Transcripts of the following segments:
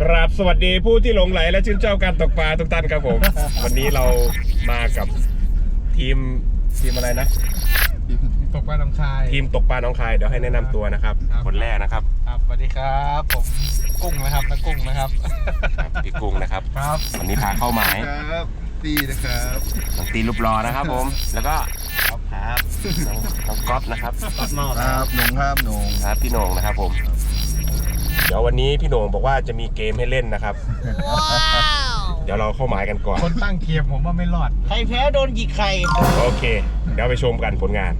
กราบสวัสดีผู้ที่หลงไหลและชื่นชอบการตกปลาทุกท่านครับผม วันนี้เรามากับทีมทีมอะไรนะ ตกปลาน้ำชาย ทีมตกปลาน้องคายเดี๋ยวให้แนะนำตัวนะครับ ครับ คนแรกนะครับครับสวัสดีครับ ผมกุ้งนะครับนักกุ้งนะครับครับพี่กุ้งนะครับ ครับ วันนี้พาเข้าหมายครับตีนะครับน้องตีรูปรอนะครับผม แล้วก็ครับครับน้องน้องก๊อฟนะครับ ครับนครับหนงครับหนงครับพี่โหน่งนะครับผมเดี๋ ยววันนี้พี่โหน่งบอกว่าจะมีเกมให้เล่นนะครับเดี๋ยวเราเข้าหมายกันก่อน คนตั้งเกมผมว่าไม่รอด ใครแพ้โดนหยิกไข่ โอเค เดี๋ยวไปชมกันผลงาน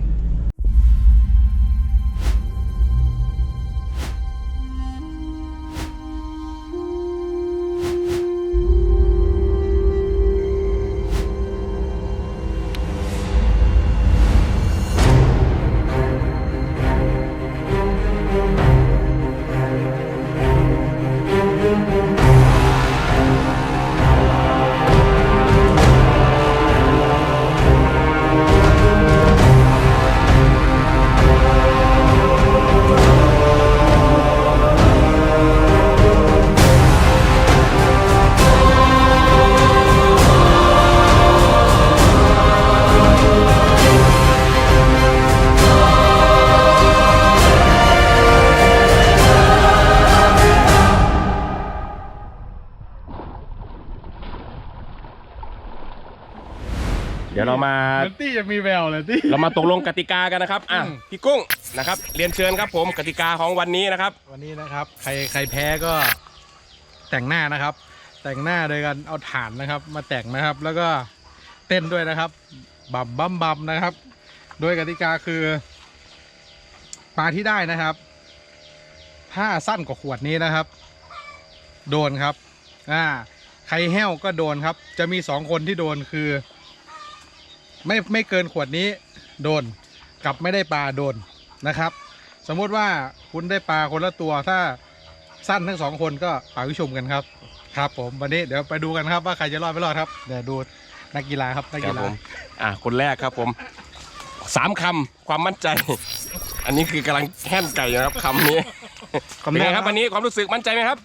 เดี๋ยวเรามาเหมือนตี้จะมีแววเลยตี้เรามาตกลงกติกากันนะครับ อะอืมพี่กุ้งนะครับ เรียนเชิญครับผมกติกาของวันนี้นะครับ วันนี้นะครับ ใครใครแพ้ก็แต่งหน้านะครับ แต่งหน้าโดยการเอาฐานนะครับ มาแต่งนะครับ แล้วก็เต้นด้วยนะครับ บัมบัมบัมนะครับ โดยกติกาคือปลาที่ได้นะครับ ถ้าสั้นกว่าขวดนี้นะครับ โดนครับ อ่า ใครแห้วก็โดนครับ จะมีสองคนที่โดนคือ ไม่ไม่เกินขวดนี้โดนกับไม่ได้ปลาโดนนะครับ สมมุติว่าคุณได้ปลาคนละตัวถ้าสั้นทั้งสองคนก็ปาวิชมกันครับ ครับผมวันนี้เดี๋ยวไปดูกันครับว่าใครจะรอดไม่รอดครับเดี๋ยวดูนักกีฬาครับนักครักีบฬาผมอะคนแรกครับผมสามคำความมั่นใจ อันนี้คือกำลังแห้มไก่อยู่นะครับคำนี้เป็นไงครับวันนี้ความรู้สึกมั่นใจไหมครับ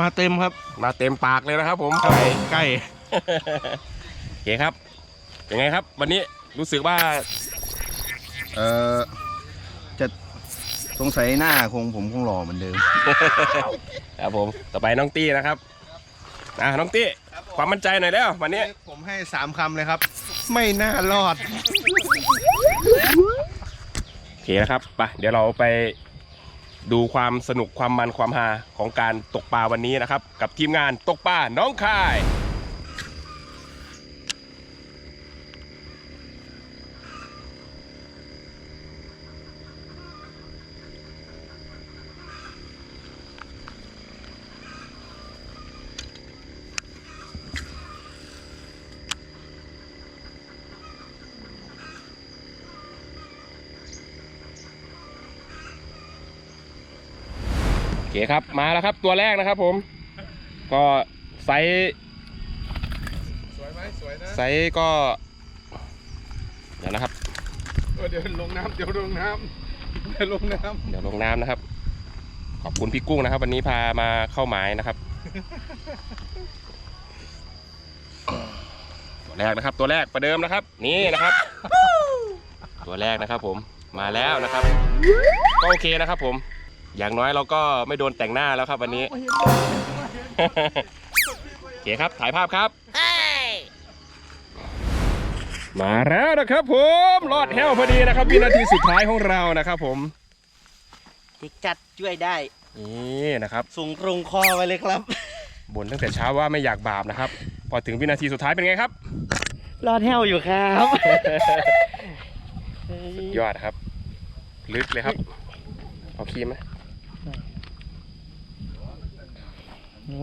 มาเต็มครับ มาเต็มปากเลยนะครับ ผมครับไก่ใกล้โอเคครับ เป็นไงครับ วันนี้รู้สึกว่าเอ่อจะสงสัยหน้าคงผมคงหล่อเหมือนเดิม ครับผมต่อไปน้องตี้นะครับอะน้องตี้ความมั่นใจหน่อยแล้ววันนี้ผมให้สามคำเลยครับ ไม่น่ารอดโอเคนะครับไปเดี๋ยวเราไปดูความสนุกความมันความฮาของการตกปลาวันนี้นะครับ กับทีมงานตกปลาน้องคาย เคครับมาแล้วครับตัวแรกนะครับผม ก็ไซส์สวยไหมสวยนะไซส์ก็ เดี๋ยวนะครับเดี๋ยวลงน้ำเดี๋ยวลงน้ำเดี๋ยวลงน้เดี๋ยวลงน้ำนะครับ ขอบคุณพี่กุ้งนะครับ วันนี้พามาเข้าหมายนะครับ ตัวแรกนะครับ ตัวแรกประเดิมนะครับ นี่นะครับ ตัวแรกนะครับผมมาแล้วนะครับก็โอเคนะครับผม อย่างน้อยเราก็ไม่โดนแต่งหน้าแล้วครับวันนี้ โอเคครับถ่ายภาพครับ มาแล้วนะครับผมรอดแห้วพอดีนะครับวินาทีสุดท้ายของเรานะครับผมจิกจัดช่วยได้ นี่นะครับ สูงตรงคอไปเลยครับบ่นตั้งแต่เช้าว่าไม่อยากบาปนะครับ พอถึงวินาทีสุดท้ายเป็นไงครับ รอดแห้วอยู่ครับยอดครับ ลึกเลยครับ เอาครีมไหม นี่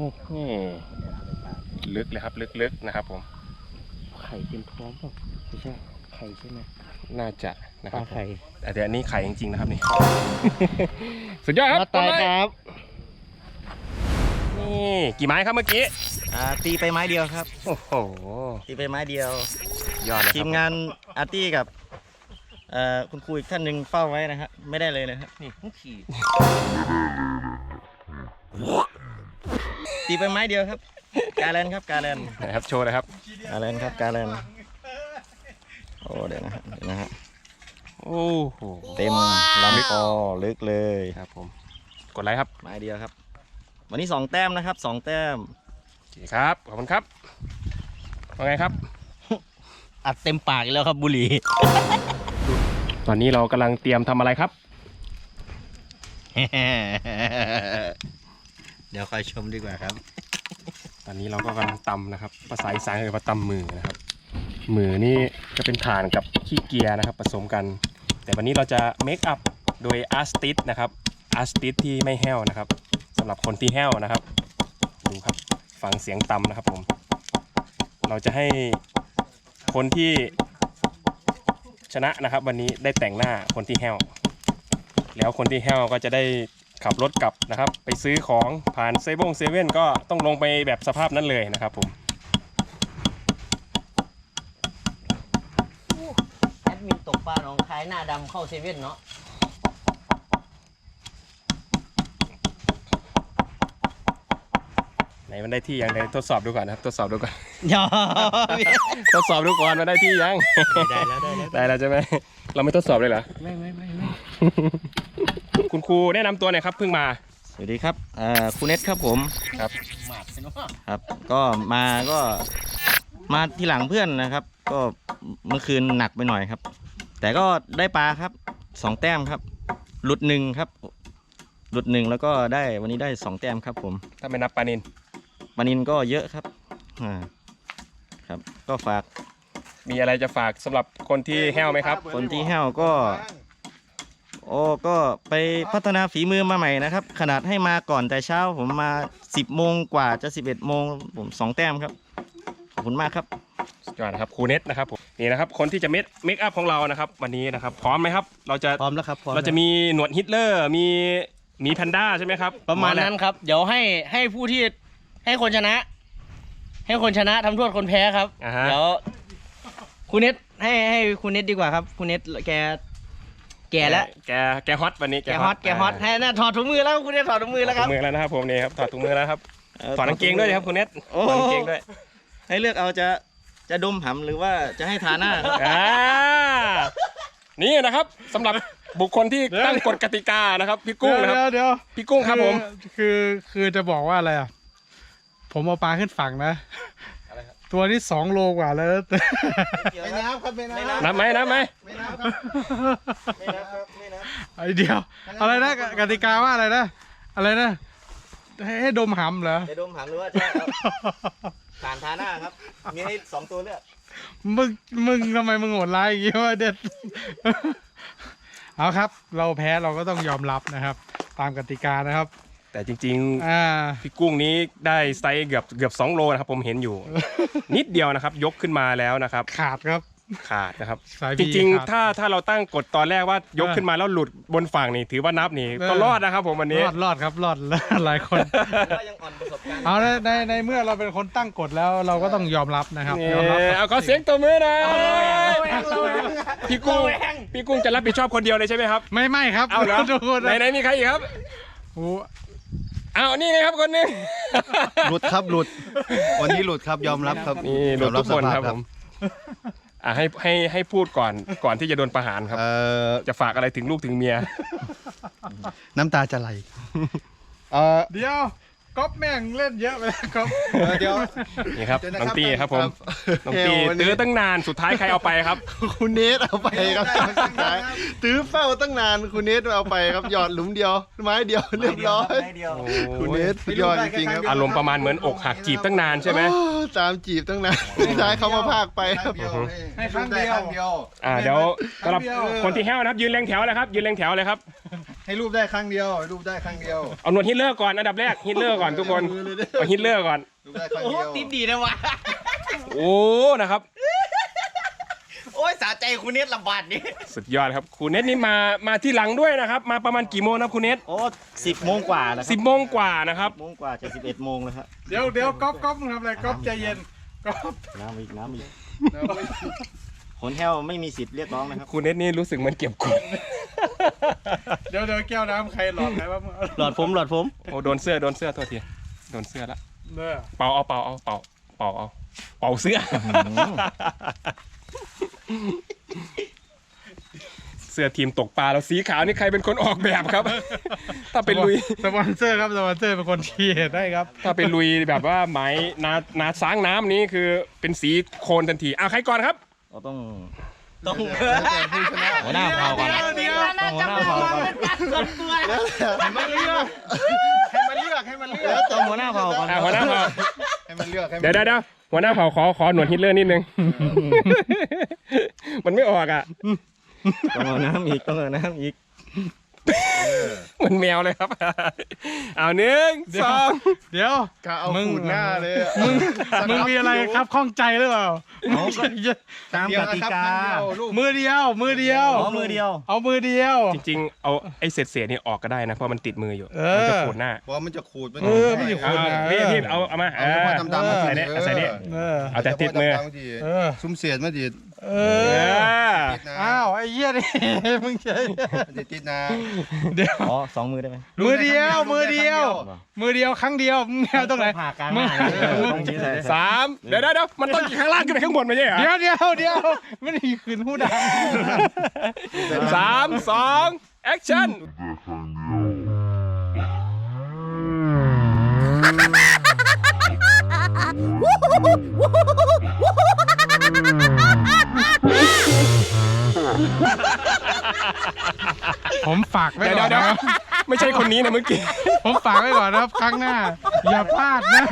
ลึกเลยครับลึกๆนะครับผม ไข่เป็นท้องเปล่าไม่ใช่ไข่ใช่ไหมน่าจะนะปครัลาบไข่แต่เดี๋ยวอันนี้ไข่จริงๆนะครับนี่ สุดยอดครับมาตายกดไลครับ นี่กี่ไม้ครับเมื่อกี้อ่าตีไปไม้เดียวครับ โอ้โห ตีไปไม้เดียว ยอดเลยครับทีมงานอาร์ตี้กับเอ่อคุณครูอีกท่านหนึ่งเฝ้าไว้นะฮะไม่ได้เลยนะครับนี่ขี่ ตีไปไม้เดียวครับ กาแลนครับกาแลนนะครับโชว์นะครับกาแลนครับกาแลนโอ้เดี๋ยวนะฮะเดี๋ยวนะฮะโอ้โหเต็มลำคอลึกเลยครับผมกดไลค์ครับไม้เดียวครับ วันนี้สองแต้มนะครับสองแต้มโอเคครับขอบคุณครับว่าไงครับ อัดเต็มปากอีกแล้วครับบุหรี่ ตอนนี้เรากำลังเตรียมทำอะไรครับ เดี๋ยวคอยชมดีกว่าครับ ตอนนี้เราก็กำลังตำนะครับ ภาษาอีสานเรียกว่าตำมือนะครับ มือนี่จะเป็นถ่านกับขี้เกียร์นะครับ ผสมกัน แต่วันนี้เราจะเมคอัพโดยอาร์สติสนะครับอาร์สติสที่ไม่แห้วนะครับสำหรับคนที่แห้วนะครับดูครับฟังเสียงตำนะครับผม เราจะให้คนที่ชนะนะครับ วันนี้ได้แต่งหน้าคนที่แห้ว แล้วคนที่แห้วก็จะได้ ขับรถกลับนะครับ ไปซื้อของผ่านเซเว่นเซเว่นก็ต้องลงไปแบบสภาพนั้นเลยนะครับผมแอดมินตกปลาหนองคายหน้าดำเข้าเซเว่นเนาะไหนมันได้ที่ยังไหนทดสอบดูก่อนนะครับทดสอบดูก่อน ยอทดสอบดูก่อนมันได้ที่ยัง ได้แล้วได้แล้วได้แล้วใช่ไหมเราไม่ทดสอบเลยเหรอ ไม่ไม่ไม่ไม่ คุณครูแนะนำตัวหน่อยครับเพิ่งมาสวัสดีครับอ่าครูเน็ตครับผมหมาดไปเนาะครับ ก็มาก็มาทีหลังเพื่อนนะครับ ก็เมื่อคืนหนักไปหน่อยครับ แต่ก็ได้ปลาครับสองแต้มครับ หลุดหนึ่งครับ หลุดหนึ่งแล้วก็ได้วันนี้ได้สองแต้มครับผมถ้าไม่นับปานินปลานินก็เยอะครับอ่าครับ ก็ฝากมีอะไรจะฝากสำหรับคนที่แห้วไหมครับ คนที่แห้วก็โอ้ก็ไปพัฒนาฝีมือมาใหม่นะครับ ขนาดให้มาก่อนแต่เช้าผมมา 10โมงกว่าจะ 11โมงผมสองแต้มครับ ขอบคุณมากครับสุดยอดนะครับครูเน็ตนะครับผมนี่นะครับคนที่จะเมคเมคอัพของเรานะครับ วันนี้นะครับ พร้อมไหมครับ เราจะพร้อมแล้วครับพร้อมเราจะมีหนวดฮิตเลอร์มีหมีแพนด้าใช่ไหมครับประมาณนั้นครับ เดี๋ยวให้ให้ผู้ที่ให้คนชนะ ให้คนชนะทำโทษคนแพ้ครับอ่าฮะ เดี๋ยวคุณเน็ตให้ให้คุณเน็ตดีกว่าครับคุณเน็ตแก แก่แล้วแกแกฮอตวันนี้แกฮอตแกฮอตให้น่าถอดถุงมือแล้วคุณเน็ตถอดถุงมือแล้วคถอรัดบถุงมือแล้วนะครับผมนี่ครับถอดถุงมือแล้วครับถอดกางเกงด้วยครับคุณเน็ตโอ้ถอดกางเกงด้วย ให้เลือกเอาจะจะดมหำหรือว่าจะให้ทาหน้าครับอ่านี่นะครับสำหรับบุคคลที่ตั้งกฎกติกานะครับ พี่กุ้งนะครับเดี๋ยวเดี๋ยวพี่กุ้งครับผม คือคือจะบอกว่าอะไรอะผมเอาปลาขึ้นฝั่งนะ ตัวนี้สองโลกว่าแล้ว ไม่น้ำครับไม่น้ำนับไหมนับไหมไม่น้ำครับไม่นับครับไม่นับไอเดียว อะไรนะกติกาว่าอะไรนะอะไรนะให้ให้ดมหำเหรอจะดมหำหรือว่าจะเอาผ่านทาหน้าครับ มีให้สองตัวเลือกมึงมึงทำไมมึงโหดร้ายอย่างงี้วะเด็ดเอาครับ เราแพ้เราก็ต้องยอมรับนะครับ ตามกติกานะครับ แต่จริงอ่า ๆพี่กุ้งนี้ได้ไซส์เกือบเกือบสองโลนะครับผมเห็นอยู่ นิดเดียวนะครับ ยกขึ้นมาแล้วนะครับ ขาดครับ ขาดนะครับ สายจบีริง ขาดๆ ถ้าถ้าเราตั้งกฎตอนแรกว่ายกเออขึ้นมาแล้วหลุดบนฝั่งนี่ถือว่านับนี่เออ ก็รอดนะครับผมวันนี้ รอดรอดครับรอด หลายคน ว่ายังอ่อนประสบการณ์เอาในในในเมื่อเราเป็นคนตั้งกฎแล้วเราก็ต้องยอมรับนะครับนี่ยอมรับเอาขอเสียงตัวมือหนะพี่กุ้งพี่กุ้งจะรับผิดชอบคนเดียวเลยใช่ไหมครับ ไม่ไม่ครับเอาเหรอทุกคนไหนไหนมีใครอีกครับ โอ้ เอานี่ไงครับคนหนึงหลุดครับหลุด วันนี้หลุดครับยอมรับครับนี่หลุดยอมทุกคนสภาพครับผมอะให้ให้ให้พูดก่อนก่อนที่จะโดนประหารครับ เอ่อจะฝากอะไรถึงลูกถึงเมีย น้ำตาจะไหลเอ่อเดี๋ยว ก๊อฟแม่งเล่นเยอะไปแล้วก๊อฟเดี๋ยว นี่ครับเดี๋ยวนะน้องตีครับผมน้องเฮตีลวันนี้ ตื้อตั้งนานสุดท้ายใครเอาไปครับ คุณเนทเอาไปครับสุดท้ายตื้อเฝ้าตั้งนานคุณเนทเอาไปครับหยอดหลุมเดียว ไม้เดียวเรียบร้อย ไม่เดียวคุณเนทสุดยอดจริงๆครับอารมณ์ประมาณเหมือนอกหักจีบตั้งนานใช่ไหมโอ้ตามจีบตั้งนานสุดท้ายเขามาพากไปครับ ให้ครั้งเดียว อ่าเดี๋ยวสำหรับแป๊บเดียวคนที่แห้วนะครับ ยืนเรียงแถวเลยครับยืนเรียงแถวเลยครับให้รูปได้ครั้งเดียวให้รูปได้ครั้งเดียวเอาหนวดฮิตเลอร์ก่อนอันดับแรกฮิตเลอร์ก่อนทุกคนเอาฮิตเลอร์ก่อน รูปได้ครั้งโอ้เดียวติดดีนะวะ โอ้นะครับ โอ้ยสาใจคุณเน็ตลำบากนี่สุดยอดครับครูเน็ตนี่มามาที่หลังด้วยนะครับ มาประมาณกี่โมงนะครับครูเน็ตโอ้สิบโมงกว่าแล้วคสิรับบโมงกว่านะครับ โมงกว่าจะสิบเอ็ดโมงแล้วครับเดี๋ยวเดี๋ยวก๊อฟก๊อฟมึงทำอะไรก๊อฟใจเย็นก๊อฟน้ำอีกน้ำอีกคนแห้วไม่มีสิทธิ์เรียกร้องนะครับ ครูเน็ตนี่รู้สึกเหมันเก็บกด เดี๋ยวเดี๋ยวแก้วน้ำใครหลอดใครว่ามึงเอาหลอดผมหลอดผมโอ้โดนเสื้อโดนเสื้อโทษทีโดนเสื้อละเออเป่าเอาเป่าเอาเป่าเป่าเอาเป่าเสื้อ เสื้อทีมตกปลาแล้วสีขาวนี่ใครเป็นคนออกแบบครับ ถ้าเป็นลุยสปอนเซอร์ครับสปอนเซอร์เป็นคนชี้เหตุได้ครับ ถ้าเป็นลุยแบบว่าไหมนานาซ้างน้ำนี้คือเป็นสีโคลนทันทีอะใครก่อนครับเราต้อง ต้องแต่ผู้ชนะหัวหน้าเผ่าก่อนเดี๋ยวต้องหัวหน้าเผ่าก่อนให้มันเลือกให้มันเลือกให้มันเลือกต้องหัวหน้าเผ่าก่อนอะหัวหน้าเผ่าให้มันเลือกให้มันเดี๋ยวเดี๋ยวเดี๋ยวหัวหน้าเผ่าขอขอหนวดฮิตเลอร์นิดนึงมันไม่ออกอะต้องเอาน้ำอีกต้องเอาน้ำอีก เหมือนแมวเลยครับ เอาหนึ่งสองเดี๋ยว กะเอามึง ขูดหน้าเลยอะมึงมึงมีอะไรครับข้องใจหรือเปล่าเอาก็ ตามเดียกวนะติครับกา ครั้งเดียวลูกมือเดียว มือเดียวอ๋อมือเดียว เอามือเดียว จริงๆ เอาไอ้เศษเศษๆนี่ออกก็ได้นะ เพราะมันติดมืออยู่ เออ มันจะขูดหน้าเพราะมันจะขูดเออไม่ได้ขูเอาดพี่พี่เอาเอามาเอาเอเฉอพาะดำๆมาใส่เนี่ยใส่เนี่ย เออเอาแต่ติดมือเฉพาะดำๆมาดีเออ ซุ่มเสียดมาดี เอเอออติดนะอ้าวไอ้เหี้ยนี่ มึงเฉยมันจะติดนะเดี๋ยวอ๋อสองมือได้ไหมมือเดียวลูมือกได้เดียวครั้งเดียว มือเดียวครั้งเดียวมึงเอาตรงไหนผ่ากลางมึงหน้าเลยเออตรงนี้เลยสามเดี๋ยวเดี๋ยวเดี๋ยวมันต้องจากข้างล่างขึ้นไปข้างบนไม่ใช่เหรอเดี๋ยวเดี๋ยวเดี๋ยวไม่ได้ขืนผู้ดังสามสองแอคชั่น ผมฝากไว้เดี๋ยวก่อนเดี๋ยวนะไม่ใช่คนนี้นะเมื่อกี้ ผมฝากไว้ก่อนนะครับ ครั้งหน้า อย่าพลาดนะ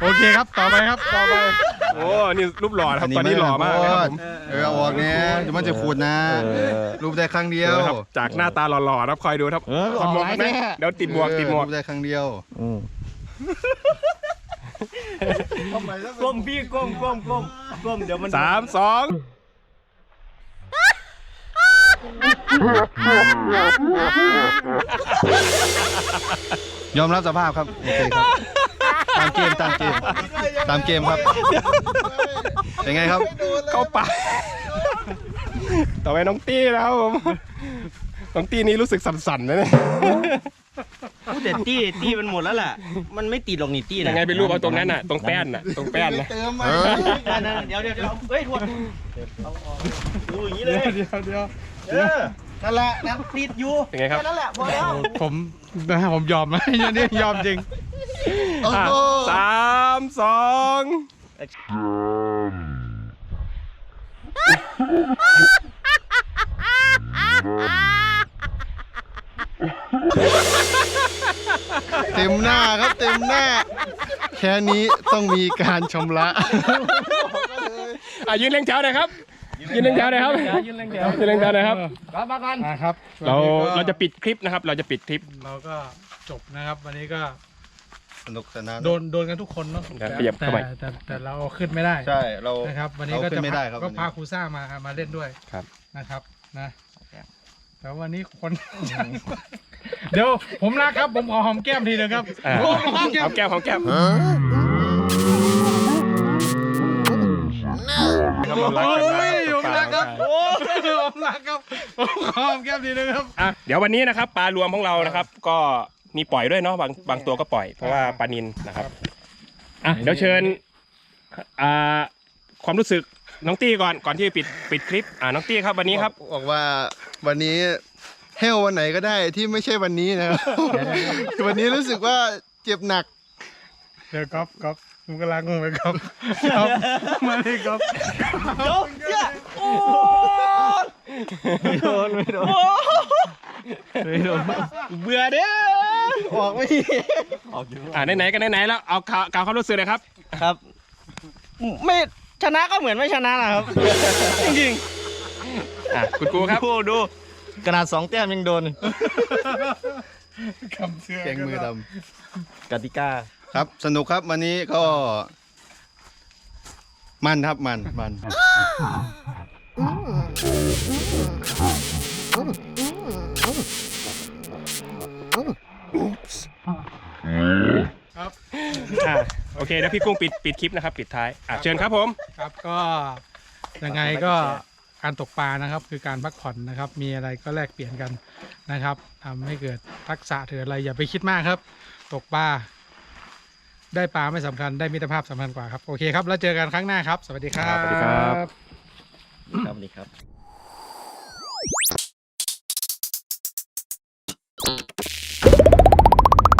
โอเคครับต่อไปครับต่อไป โอ้ นี่รูปหล่อนะครับตอนนี้หล่อมากนะครับผมเออเอาออกเนี่ยเดี๋ยวมันจะขูดนะ รูปได้ครั้งเดียวดูนะครับจากหน้าตาหล่อๆนะครับคอยดูครับเออถอดหมวกไหมเดี๋ยวติดหมวกติดหมวก รูปได้ครั้งเดียวอืมก้มพี่ก้มก้มก้มก้มเดี๋ยวมัน สามสอง ยอมรับสภาพครับโอเคครับ ตามเกมตามเกม ตามเกมครับ เป็นไงครับ เข้าปากต่อไปน้องตี้นะครับผมน้องตี้นี่รู้สึกสั่นๆนะเนี่ยพูดแต่ตี้ตี้มันหมดแล้วแหละมันไม่ติดหรอกนี่ตี้ยันะงไงเป็นรูปเอาตรงนั้นน่ะ ตรงแป้นน่ะ ตรงแป้นนะเติมมาเดี๋ยวเดี๋ยวเดี๋ยวเฮ้ยทวนดูอย่างนี้เลเดี๋ยยวเดี๋ยวเดี๋ยว เออนั่นแหละนะติดอยู่เป็นไงครับแค่นั้นแหละพอแล้ว ผมนะผมยอมนะอันนี้ยอมจริงโอ้อะโหสามสองเต็มหน้าครับเต็มหน้า แค่นี้ต้องมีการชำระอะยืนเรียงแถวหน่อยครับ ยืนเรียงแถวหน่อยครับยืนเรียงแถวยืนเรียงแถวหน่อยครับนะครับเราวันนี้ก็เราจะปิดคลิปนะครับ เราจะปิดคลิปเราก็จบนะครับ วันนี้ก็สนุกสนานโดนโดนกันทุกคนเนาะเดี๋ยวขยับเข้าไปแต่แต่แต่เราเอาขึ้นไม่ได้ใช่เรานะครับวันนี้ก็เราขึ้จะนไม่ได้ครับก็วันนี้ พาครูซ่ามามาเล่นด้วยครับ นะครับนะแต่วันนี้คน เดี๋ยวผมรักครับผมขอหอมแก้มทีนึงครับอะโอ้หอมแก้หมอมแก้มหอมแก้มครับเรารักโอ้กันมาก ยผมรักครับโอ้ยผมรักครับผมขอหอมแก้มทีนึงครับ อะเดี๋ยววันนี้นะครับปลารวมของเรานะครับ ก็มีปล่อยด้วยเนาะบางบางตัวก็ปล่อยเพราะว่าปลานินนะครับอะเดี๋ยวเชิญอ่าความรู้สึกน้องตี้ก่อนก่อนที่จะปิดปิดคลิปอ่าน้องตี้ครับวันนี้ครับ บอกว่าวันนี้เฮลวันไหนก็ได้ที่ไม่ใช่วันนี้นะครับ วันนี้รู้สึกว่าเจ็บหนัก เดี๋ยวก๊อฟก๊อฟผมกำลังงงไปก๊อฟก๊อฟมาดิก๊อฟเดี๋ยวเนี่ยโอ้ ไม่โดนไม่โดนไม่โดนเบื่อเด้อออกไม่ดีออกอยู่อ่าไหนๆกันไหนๆแล้วเอาข่าวข่าวความรู้สึกเลยครับ ครับ ไม่ชนะก็เหมือนไม่ชนะนะครับ จริงอะคุณครูครับดูดูขนาดสองแต้มยังโดนคำเชื่อเก่งมือดำกติกาครับสนุกครับวันนี้ก็ มันครับมันมัน อะโอเคเดี๋ยวพี่กุ้งปิดปิดคลิปนะครับ ปิดท้ายอะเชิญครับผม ครับก็ยังไงก็การตกปลานะครับ คือการพักผ่อนนะครับ มีอะไรก็แลกเปลี่ยนกันนะครับทำให้เกิดทักษะถืออะไรอย่าไปคิดมากครับ ตกปลาได้ปลาไม่สำคัญได้มิตรภาพสำคัญกว่าครับ โอเคครับ แล้วเจอกันครั้งหน้าครับ สวัสดีครับ สวัสดีครับครับ สวัสดีครับ